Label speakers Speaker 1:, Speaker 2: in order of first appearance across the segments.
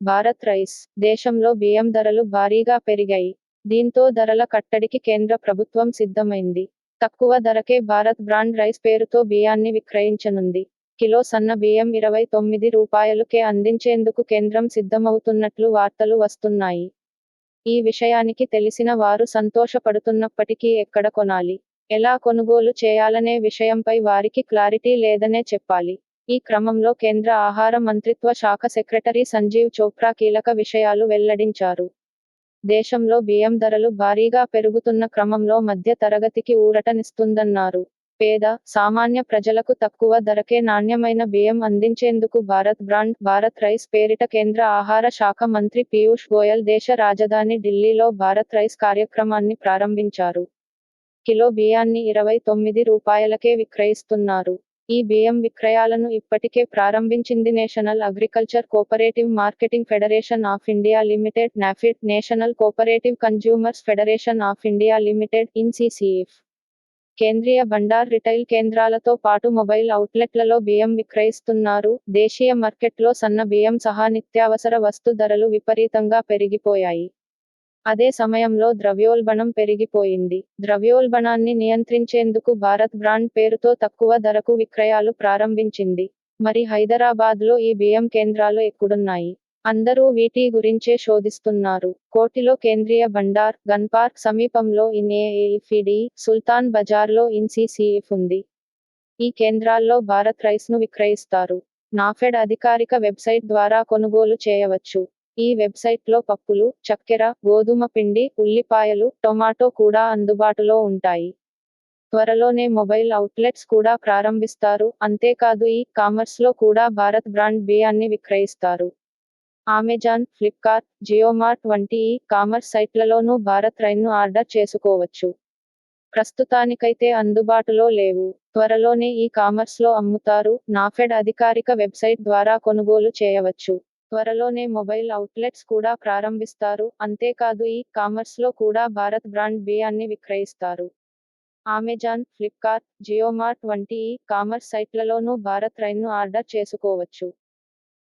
Speaker 1: Bharat rice. దేశంలో బియ్యం ధరలు భారీగా పెరిగాయి. దీంతో ధరల కట్టడికి కేంద్ర ప్రభుత్వం సిద్ధమైంది. తక్కువ ధరకే భారత్ బ్రాండ్ రైస్ పేరుతో బియ్యాన్ని విక్రయించనుంది. కిలో సన్న బియ్యం ఇరవై తొమ్మిది రూపాయలుకే అందించేందుకు కేంద్రం సిద్ధమవుతున్నట్లు వార్తలు వస్తున్నాయి. ఈ విషయానికి తెలిసిన వారు సంతోషపడుతున్నప్పటికీ ఎక్కడ కొనాలి? ఎలా కొనుగోలు చేయాలనే విషయంపై వారికి క్లారిటీ లేదనే చెప్పాలి. ఈ క్రమంలో కేంద్ర ఆహార మంత్రిత్వ శాఖ సెక్రటరీ సంజీవ్ చోప్రా కీలక విషయాలు వెల్లడించారు. దేశంలో బియ్యం ధరలు భారీగా పెరుగుతున్న క్రమంలో మధ్య తరగతికి ఊరటనిస్తుందన్నారు. పేద సామాన్య ప్రజలకు తక్కువ ధరకే నాణ్యమైన బియ్యం అందించేందుకు భారత్ బ్రాండ్ భారత్ రైస్ పేరిట కేంద్ర ఆహార శాఖ మంత్రి పీయూష్ గోయల్ దేశ రాజధాని ఢిల్లీలో భారత్ రైస్ కార్యక్రమాన్ని ప్రారంభించారు. కిలో బియ్యాన్ని ఇరవై తొమ్మిది రూపాయలకే విక్రయిస్తున్నారు. ఈ బియ్యం విక్రయాలను ఇప్పటికే ప్రారంభించింది national agriculture cooperative marketing federation of India limited NAFED national cooperative consumers federation of India limited NCCF. Kendriya Bhandar retail కేంద్రాలతో పాటు మొబైల్ అవుట్లెట్లలో బియ్యం విక్రయిస్తున్నారు. దేశీయ మార్కెట్లో సన్న బియ్యం సహా నిత్యావసర వస్తు ధరలు విపరీతంగా పెరిగిపోయాయి. అదే సమయంలో ద్రవ్యోల్బణం పెరిగిపోయింది. ద్రవ్యోల్బణాన్ని నియంత్రించేందుకు భారత్ బ్రాండ్ పేరుతో తక్కువ ధరకు విక్రయాలు ప్రారంభించింది. మరి హైదరాబాద్లో ఈ బియ్యం కేంద్రాలు ఎక్కడున్నాయి? అందరూ వీటి గురించే శోధిస్తున్నారు. కోటిలో కేంద్రీయ బండార్ గన్ పార్క్ సమీపంలో ఇన్ఏఎఫ్ఈడి సుల్తాన్ బజార్లో ఇన్సీసీఎఫ్ ఉంది. ఈ కేంద్రాల్లో భారత్ రైస్ను విక్రయిస్తారు. నాఫెడ్ అధికారిక వెబ్సైట్ ద్వారా కొనుగోలు చేయవచ్చు. ఈ వెబ్సైట్లో పప్పులు చక్కెర గోధుమ పిండి ఉల్లిపాయలు టొమాటో కూడా అందుబాటులో ఉంటాయి. త్వరలోనే మొబైల్ అవుట్లెట్స్ కూడా ప్రారంభిస్తారు. అంతేకాదు ఈ కామర్స్లో కూడా భారత్ బ్రాండ్ బియ్యాన్ని విక్రయిస్తారు. అమెజాన్ ఫ్లిప్కార్ట్ జియోమార్ట్ వంటి ఈ కామర్స్ సైట్లలోనూ భారత్ రైన్ను ఆర్డర్ చేసుకోవచ్చు. ప్రస్తుతానికైతే అందుబాటులో లేవు. త్వరలోనే ఈ కామర్స్లో అమ్ముతారు. నాఫెడ్ అధికారిక వెబ్సైట్ ద్వారా కొనుగోలు చేయవచ్చు. త్వరలోనే మొబైల్ అవుట్లెట్స్ కూడా ప్రారంభిస్తారు. అంతేకాదు ఈ కామర్స్లో కూడా భారత్ బ్రాండ్ బియ్యాన్ని విక్రయిస్తారు. అమెజాన్ ఫ్లిప్కార్ట్ జియోమార్ట్ వంటి ఈ కామర్స్ సైట్లలోనూ భారత్ రైన్ను ఆర్డర్ చేసుకోవచ్చు.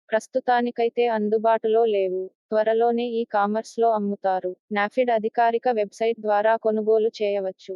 Speaker 1: ప్రస్తుతానికైతే అందుబాటులో లేవు. త్వరలోనే ఈ కామర్స్లో అమ్ముతారు. నాఫిడ్ అధికారిక వెబ్సైట్ ద్వారా కొనుగోలు చేయవచ్చు.